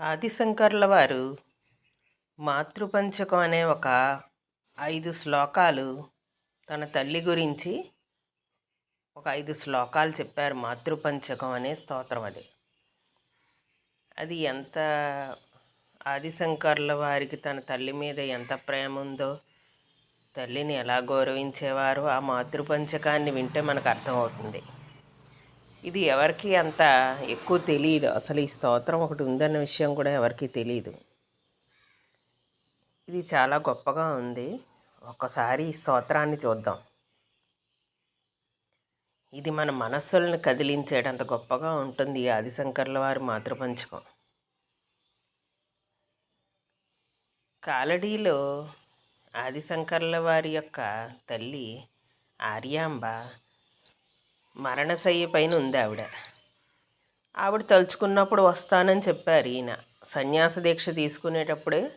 ఆదిశంకర్ల వారు మాతృపంచకం అనే ఒక ఐదు శ్లోకాలు తన తల్లి గురించి ఒక ఐదు శ్లోకాలు చెప్పారు మాతృపంచకం అనే స్తోత్రం అది. అది ఎంత ఆదిశంకర్ల వారికి తన తల్లి మీద ఎంత ప్రేమ ఉందో తల్లిని ఎలా గౌరవించేవారో ఆ మాతృపంచకాన్ని వింటే మనకు అర్థమవుతుంది. ఇది ఎవరికి అంత ఎక్కువ తెలియదు అసలు ఈ స్తోత్రం ఒకటి ఉందన్న విషయం కూడా ఎవరికి తెలియదు ఇది చాలా గొప్పగా ఉంది. ఒక్కసారి ఈ స్తోత్రాన్ని చూద్దాం. ఇది మన మనస్సులను కదిలించేటంత గొప్పగా ఉంటుంది. ఆదిశంకర్ల వారి మాతృపంచకం. కాలడీలో ఆదిశంకర్ల వారి యొక్క తల్లి ఆర్యాంబ మరణశయ్య పైన ఉంది ఆవిడ. ఆవిడ తలుచుకున్నప్పుడు వస్తానని చెప్పారు ఈయన. సన్యాస దీక్ష తీసుకునేటప్పుడే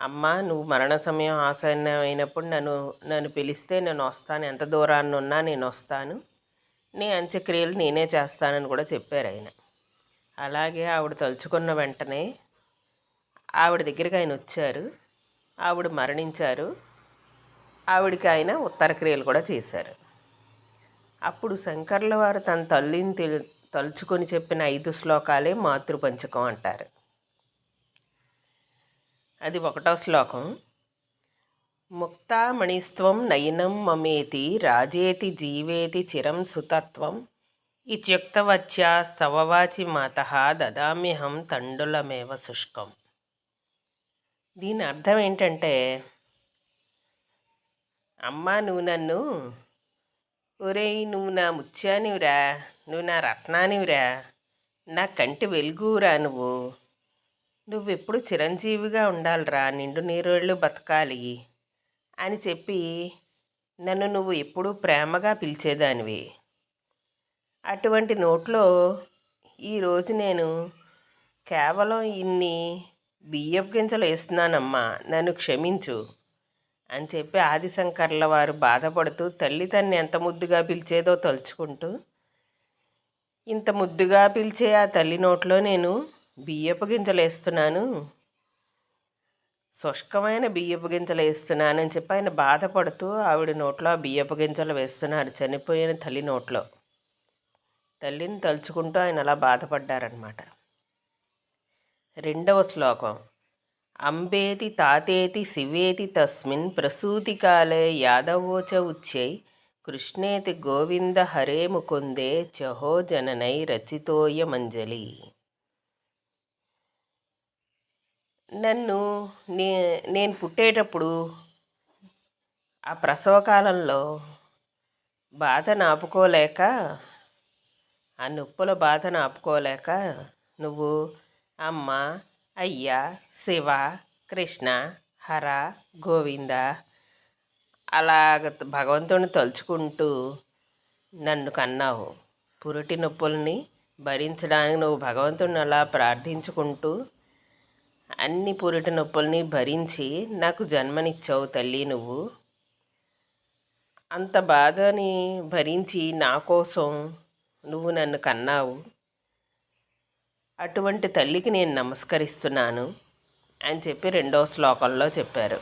అమ్మ నువ్వు మరణ సమయం ఆసన్నం అయినప్పుడు నన్ను నన్ను పిలిస్తే నేను వస్తాను. ఎంత దూరాన్ని ఉన్నా నేను వస్తాను. నీ అంత్యక్రియలు నేనే చేస్తానని కూడా చెప్పారు ఆయన. అలాగే ఆవిడ తలుచుకున్న వెంటనే ఆవిడ దగ్గరికి ఆయన వచ్చారు. ఆవిడ మరణించారు. ఆవిడకి ఆయన ఉత్తర క్రియలు కూడా చేశారు. అప్పుడు శంకర్ల వారు తన తల్లిని తెలు తలుచుకొని చెప్పిన ఐదు శ్లోకాలే మాతృపంచకం అంటారు. అది ఒకటో శ్లోకం. ముక్తామణిస్త్వం నయనం మమేతి రాజేతి జీవేతి చిరం సుతత్వం ఇత్యుక్తవచ్యా స్తవవాచి మాత దదామ్యహం తండులమేవ శుష్కం. దీని అర్థం ఏంటంటే అమ్మా నువ్వు నన్ను ఒరేయ్ నువ్వు నా ముత్యానివిరా నువ్వు నా రత్నానివిరా నా కంటి వెలుగురా నువ్వు. నువ్వెప్పుడు చిరంజీవిగా ఉండాలిరా నిండు నీరోళ్ళు బతకాలి అని చెప్పి నన్ను నువ్వు ఎప్పుడూ ప్రేమగా పిలిచేదానివి. అటువంటి నోట్లో ఈరోజు నేను కేవలం ఇన్ని బియ్యపు గింజలు వేస్తున్నానమ్మా నన్ను క్షమించు. అని చెప్పి ఆదిశంకర్ల వారు బాధపడుతూ తల్లి తన్ని ఎంత ముద్దుగా పిలిచేదో తలుచుకుంటూ. ఇంత ముద్దుగా పిలిచే ఆ తల్లి నోట్లో నేను బియ్యపు గింజలు వేస్తున్నాను. శుష్కమైన బియ్యపు గింజలు వేస్తున్నానని చెప్పి ఆయన బాధపడుతూ ఆవిడ నోట్లో ఆ బియ్యపు గింజలు వేస్తున్నారు చనిపోయిన తల్లి నోట్లో. తల్లిని తలుచుకుంటూ ఆయన అలా బాధపడ్డారనమాట రెండవ శ్లోకం. అంబేతి తాతేతి శివేతి తస్మిన్ ప్రసూతికాలే యాదవోచ ఉచ్యై కృష్ణేతి గోవింద హరే ముకుందే చహోజననై రచితోయమంజలి నన్ను నే నేను పుట్టేటప్పుడు ఆ ప్రసవకాలంలో బాధను ఆపుకోలేక ఆ నొప్పుల బాధను ఆపుకోలేక నువ్వు అమ్మ అయ్యా శివ కృష్ణ హర గోవింద. అలాగ భగవంతుని తలుచుకుంటూ నన్ను కన్నావు. పురిటి నొప్పుల్ని భరించడానికి నువ్వు భగవంతుని అలా ప్రార్థించుకుంటూ అన్ని పురిటి నొప్పుల్ని భరించి నాకు జన్మనిచ్చావు తల్లి నువ్వు. అంత బాధని భరించి నా కోసం నువ్వు నన్ను కన్నావు. అటువంటి తల్లికి నేను నమస్కరిస్తున్నాను అని చెప్పి రెండో శ్లోకంలో చెప్పారు.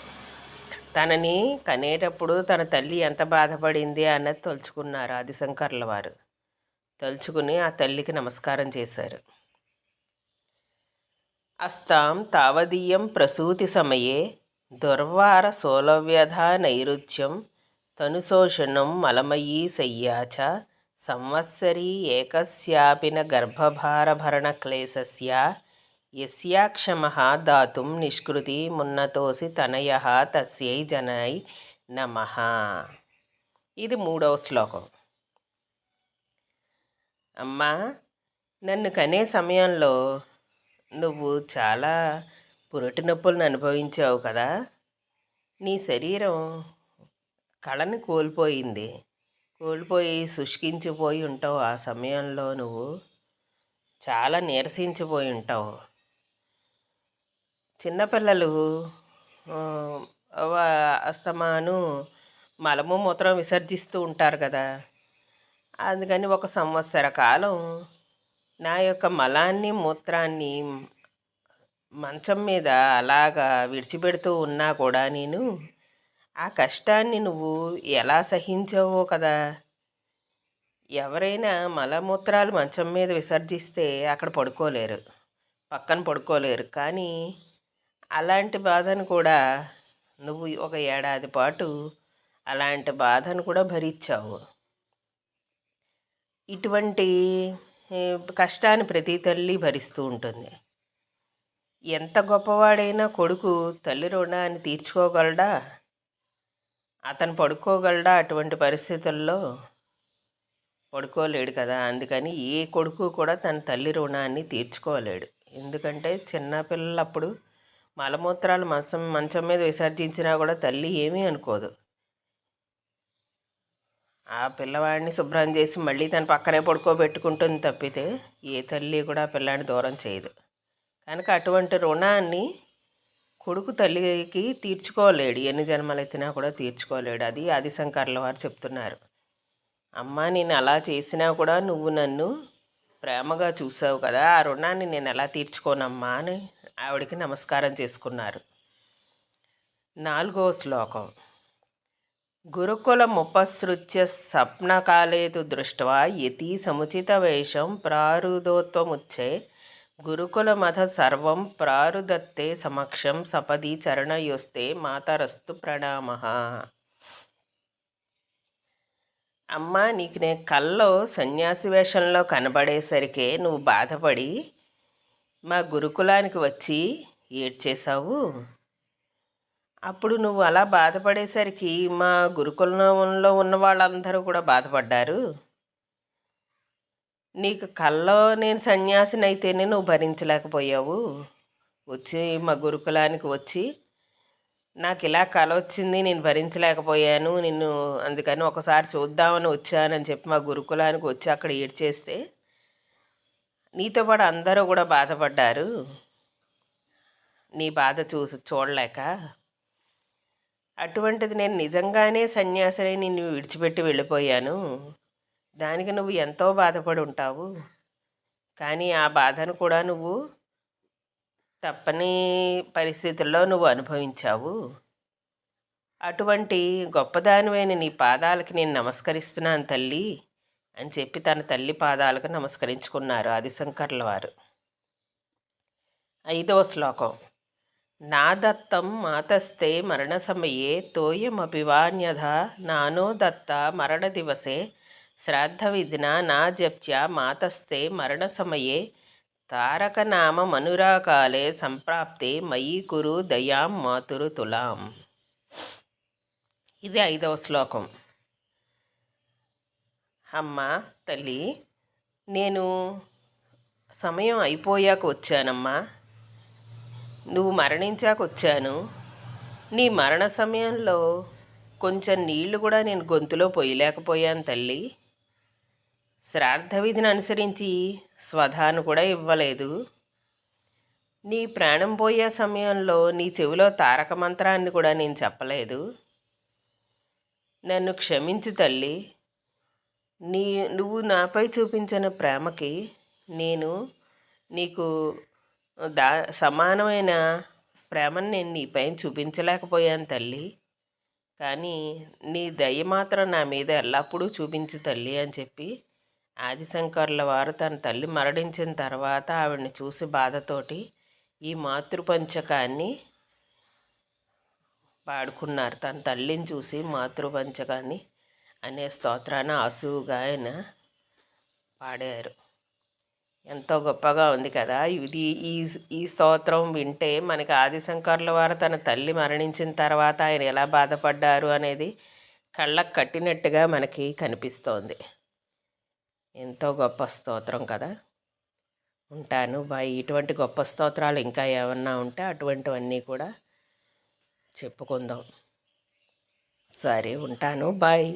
తనని కనేటప్పుడు తన తల్లి ఎంత బాధపడింది అన్నది తలుచుకున్నారు ఆదిశంకర్ల వారు. తలుచుకుని ఆ తల్లికి నమస్కారం చేశారు. అస్తాం తావదీయం ప్రసూతి సమయే దుర్వార సోలవ్యధ నైరుత్యం తనుశోషణం మలమయీ సయ్యాచ సంవత్సరీ ఏకస్యాపిన గర్భభారభరణక్లేశస్య యస్యాక్షమః దాతుం నిష్కృతి మున్నతోసి తనయ తస్యై జనై నమ. ఇది మూడవ శ్లోకం. అమ్మా నన్ను కనే సమయంలో నువ్వు చాలా పురటి నొప్పులను అనుభవించావు కదా. నీ శరీరం కళను కోల్పోయింది. కోల్పోయి శుష్కించిపోయి ఉంటావు ఆ సమయంలో నువ్వు. చాలా నీరసించిపోయి ఉంటావు. చిన్నపిల్లలు అస్తమాను మలము మూత్రం విసర్జిస్తూ ఉంటారు కదా. అందుకని ఒక సంవత్సర కాలం నా యొక్క మలాన్ని మూత్రాన్ని మంచం మీద అలాగా విడిచిపెడుతూ ఉన్నా కూడా నేను ఆ కష్టాన్ని నువ్వు ఎలా సహించావో కదా. ఎవరైనా మలమూత్రాలు మంచం మీద విసర్జిస్తే అక్కడ పడుకోలేరు పక్కన పడుకోలేరు. కానీ అలాంటి బాధను కూడా నువ్వు ఒక ఏడాది పాటు అలాంటి బాధను కూడా భరించావు. ఇటువంటి కష్టాన్ని ప్రతి తల్లి భరిస్తూ ఉంటుంది. ఎంత గొప్పవాడైనా కొడుకు తల్లి రుణాన్ని తీర్చుకోగలడా? అతను పడుకోగలడా అటువంటి పరిస్థితుల్లో? పడుకోలేడు కదా. అందుకని ఏ కొడుకు కూడా తన తల్లి రుణాన్ని తీర్చుకోలేడు. ఎందుకంటే చిన్నపిల్లలప్పుడు మలమూత్రాలు మంచం మంచం మీద విసర్జించినా కూడా తల్లి ఏమీ అనుకోదు. ఆ పిల్లవాడిని శుభ్రం చేసి మళ్ళీ తన పక్కనే పడుకోబెట్టుకుంటుంది తప్పితే ఏ తల్లి కూడా పిల్లాడిని దూరం చేయదు. కనుక అటువంటి రుణాన్ని కొడుకు తల్లికి తీర్చుకోలేడు. ఎన్ని జన్మలు ఎత్తినా కూడా తీర్చుకోలేడు. అది ఆదిశంకర్ల వారు చెప్తున్నారు. అమ్మ నేను అలా చేసినా కూడా నువ్వు నన్ను ప్రేమగా చూసావు కదా! ఆ రుణాన్ని నేను ఎలా తీర్చుకోనమ్మా? అని ఆవిడకి నమస్కారం చేసుకున్నారు. నాలుగో శ్లోకం. గురుకులముపసృత్య స్వప్నకాలేతు దృష్ట్వా యతి సముచిత వేషం ప్రారుదోత్వముచ్చే గురుకులమథ సర్వం ప్రారుదత్తే సమక్షం సపది చరణయోస్తే మాతరస్తు ప్రణామ. అమ్మ నీకు నేను కల్లో సన్యాసి వేషంలో కనబడేసరికే నువ్వు బాధపడి మా గురుకులానికి వచ్చి ఏడ్చేశావు? అప్పుడు నువ్వు అలా బాధపడేసరికి మా గురుకులంలో ఉన్న వాళ్ళందరూ కూడా బాధపడ్డారు? నీకు కల్లో నేను సన్యాసిని అయితేనే నువ్వు భరించలేకపోయావు. వచ్చి మా గురుకులానికి వచ్చి నాకు ఇలా కళ వచ్చింది నేను భరించలేకపోయాను నిన్ను అందుకని ఒకసారి చూద్దామని వచ్చానని చెప్పి మా గురుకులానికి వచ్చి అక్కడ ఏడ్చేస్తే నీతో పాటు అందరూ కూడా బాధపడ్డారు. నీ బాధ చూసి చూడలేక అటువంటిది నేను నిజంగానే సన్యాసిని నిన్ను విడిచిపెట్టి వెళ్ళిపోయాను. దానికి నువ్వు ఎంతో బాధపడి ఉంటావు కానీ ఆ బాధను కూడా నువ్వు తప్పని పరిస్థితుల్లో నువ్వు అనుభవించావు. అటువంటి గొప్పదానివైన నీ పాదాలకి నేను నమస్కరిస్తున్నాను తల్లి అని చెప్పి తన తల్లి పాదాలకు నమస్కరించుకున్నారు ఆదిశంకర్ల వారు. ఐదవ శ్లోకం. నా దత్తం మాతస్తే మరణ సమయే తోయమభివాన్యధ నానో దత్త మరణ దివసే శ్రాద్ధవిధిన నా జప్త్య మాతస్తే మరణసమయే తారకనామ మనురాకాలే సంప్రాప్తే మయి కురు దయాం మాతురు తులాం. ఇది ఐదవ శ్లోకం. అమ్మ తల్లి నేను సమయం అయిపోయాక వచ్చానమ్మా. నువ్వు మరణించాక వచ్చాను. నీ మరణ సమయంలో కొంచెం నీళ్ళు కూడా నేను గొంతులో పోయలేకపోయాను తల్లి. శ్రాద్ధ విధిని అనుసరించి స్వధాను కూడా ఇవ్వలేదు. నీ ప్రాణం పోయే సమయంలో నీ చెవిలో తారక మంత్రాన్ని కూడా నేను చెప్పలేదు. నన్ను క్షమించు తల్లి. నీ నువ్వు నాపై చూపించిన ప్రేమకి నేను నీకు దా సమానమైన ప్రేమను నేను నీపైన చూపించలేకపోయాను తల్లి. కానీ నీ దయ మాత్రం నా మీద ఎల్లప్పుడూ చూపించు తల్లి అని చెప్పి ఆదిశంకర్ల వారు తన తల్లి మరణించిన తర్వాత ఆవిడని చూసి బాధతోటి ఈ మాతృపంచకాన్ని పాడుకున్నారు. తన తల్లిని చూసి మాతృపంచకాన్ని అనే స్తోత్రాన్ని ఆసువుగా ఆయన పాడారు. ఎంతో గొప్పగా ఉంది కదా. ఇది ఈ ఈ స్తోత్రం వింటే మనకి ఆదిశంకర్ల వారు తన తల్లి మరణించిన తర్వాత ఆయన ఎలా బాధపడ్డారు అనేది కళ్ళకు కట్టినట్టుగా మనకి కనిపిస్తోంది. ఎంతో గొప్ప స్తోత్రం కదా. ఉంటాను. బాయ్ ఇటువంటి గొప్ప స్తోత్రాలు ఇంకా ఏమన్నా ఉంటే అటువంటివన్నీ కూడా చెప్పుకుందాం. సరే ఉంటాను. బాయ్.